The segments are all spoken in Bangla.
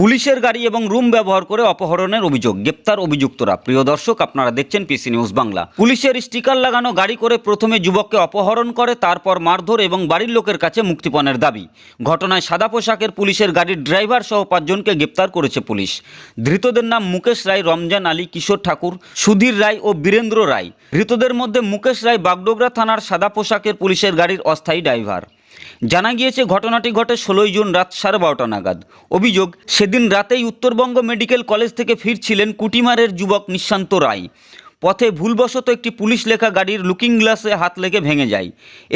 পুলিশের গাড়ি এবং রুম ব্যবহার করে অপহরণের অভিযোগ। গ্রেপ্তার অভিযুক্তরা। প্রিয় দর্শক, আপনারা দেখছেন পিসি নিউজ বাংলা। পুলিশের স্টিকার লাগানো গাড়ি করে প্রথমে যুবককে অপহরণ করে, তারপর মারধর এবং বাড়ির লোকের কাছে মুক্তিপণের দাবি। ঘটনায় সাদা পোশাকের পুলিশের গাড়ির ড্রাইভার সহ পাঁচজনকে গ্রেপ্তার করেছে পুলিশ। ধৃতদের নাম মুকেশ রায়, রমজান আলী, কিশোর ঠাকুর, সুধীর রায় ও বীরেন্দ্র রায়। ধৃতদের মধ্যে মুকেশ রায় বাগডোগরা থানার সাদা পোশাকের পুলিশের গাড়ির অস্থায়ী ড্রাইভার। জানা গিয়েছে ঘটনাটি ঘটে ষোলোই জুন রাত সাড়ে বারোটা নাগাদ। অভিযোগ, সেদিন রাতেই উত্তরবঙ্গ মেডিকেল কলেজ থেকে ফিরছিলেন কুটিমারের যুবক নিঃশান্ত রায়। পথে ভুলবশত একটি পুলিশ লেখা গাড়ির লুকিং গ্লাসে হাত লেগে ভেঙে যায়।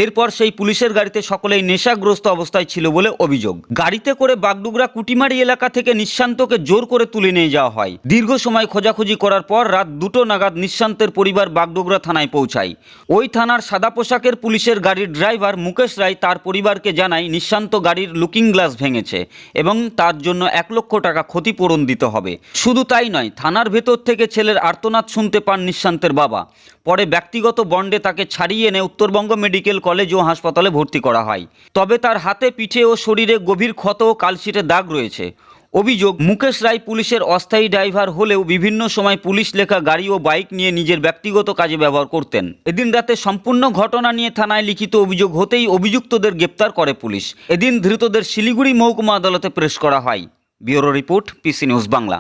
এরপর সেই পুলিশের গাড়িতে সকলেই নেশাগ্রস্ত অবস্থায় ছিল বলে অভিযোগ। গাড়িতে করে বাগডুগরা কুটিমারি এলাকা থেকে নিঃশান্তকে জোর করে তুলে নিয়ে যাওয়া হয়। দীর্ঘ সময় খোঁজাখুঁজি করার পর রাত দুটো নাগাদ নিঃশান্তের পরিবার বাগডোগরা থানায় পৌঁছায়। ওই থানার সাদা পোশাকের পুলিশের গাড়ির ড্রাইভার মুকেশ রায় তার পরিবারকে জানায়, নিঃশান্ত গাড়ির লুকিং গ্লাস ভেঙেছে এবং তার জন্য এক লক্ষ টাকা ক্ষতিপূরণ দিতে হবে। শুধু তাই নয়, থানার ভেতর থেকে ছেলের আর্তনাদ শুনতে পান নিঃশান্তের বাবা। পরে ব্যক্তিগত বন্ডে তাকে ছাড়িয়ে এনে উত্তরবঙ্গ মেডিকেল কলেজ ও হাসপাতালে ভর্তি করা হয়। তবে তার হাতে পিঠে ও শরীরে গভীর ক্ষত ও কালশিটে দাগ রয়েছে। অভিযোগ, মুকেশ রায় পুলিশের অস্থায়ী ড্রাইভার হলেও বিভিন্ন সময় পুলিশ লেখা গাড়ি ও বাইক নিয়ে নিজের ব্যক্তিগত কাজে ব্যবহার করতেন। এদিন রাতে সম্পূর্ণ ঘটনা নিয়ে থানায় লিখিত অভিযোগ হতেই অভিযুক্তদের গ্রেপ্তার করে পুলিশ। এদিন ধৃতদের শিলিগুড়ি মহকুমা আদালতে প্রেস করা হয়। Bureau report, PC news Bangla.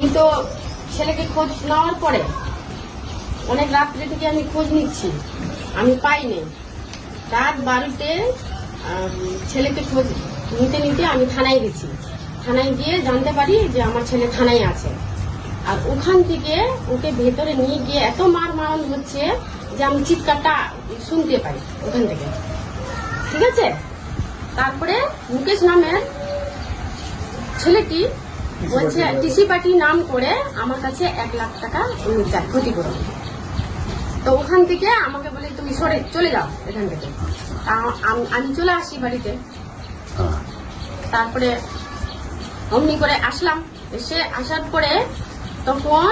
কিন্তু ছেলেকে খোঁজ নেওয়ার পরে অনেক রাত্রে থেকে আমি খোঁজ নিচ্ছি। আমি পাইনি। রাত আম, ছেলেকে খোঁজ নিতে নিতে আমি থানায় গেছি। থানায় গিয়ে জানতে পারি যে আমার ছেলে থানায় আছে। আর ওখান থেকে ওকে ভেতরে নিয়ে গিয়ে এত মার মারণ হচ্ছে যে আমি চিৎকারটা শুনতে পাই ওখান থেকে। ঠিক আছে? তারপরে মুকেশ নামের ছেলেটি বলছে টিসি পার্টি নাম করে আমার কাছে এক লাখ টাকা চায় ক্ষতিপূরণ। তো ওখান থেকে আমাকে বলে তুমি সরে চলে যাও এখান থেকে। তা আমি চলে আসি বাড়িতে। তারপরে অমনি করে আসলাম। এসে আসার পরে তখন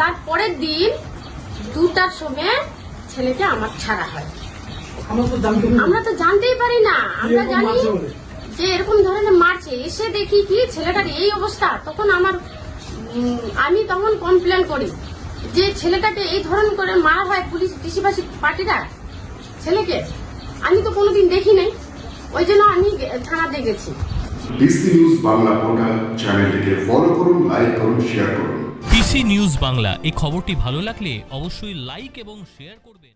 তার পরের দিন দুটার সময় ছেলেকে আমার ছাড়া হয়। আমরা তো জানতেই পারি না। আমরা জানি যে এরকম ধরনের মারছে। এসে দেখি কি ছেলেটার এই অবস্থা। তখন আমার আমি তখন কমপ্লেন করি। যে ছেলেটাকে এই ধরন করে মার হয় পুলিশ কৃষিবাসী পার্টিরা ছেলেকে আমি তো কোনোদিন দেখি নাই ওই জন্য আমি গে- থানাতে গেছি। ডিসি নিউজ বাংলা পোর্টাল চ্যানেলটিকে ফলো করুন লাইক করুন শেয়ার করুন। পিসি নিউজ বাংলা এই খবরটি ভালো লাগলে অবশ্যই লাইক এবং শেয়ার করবেন।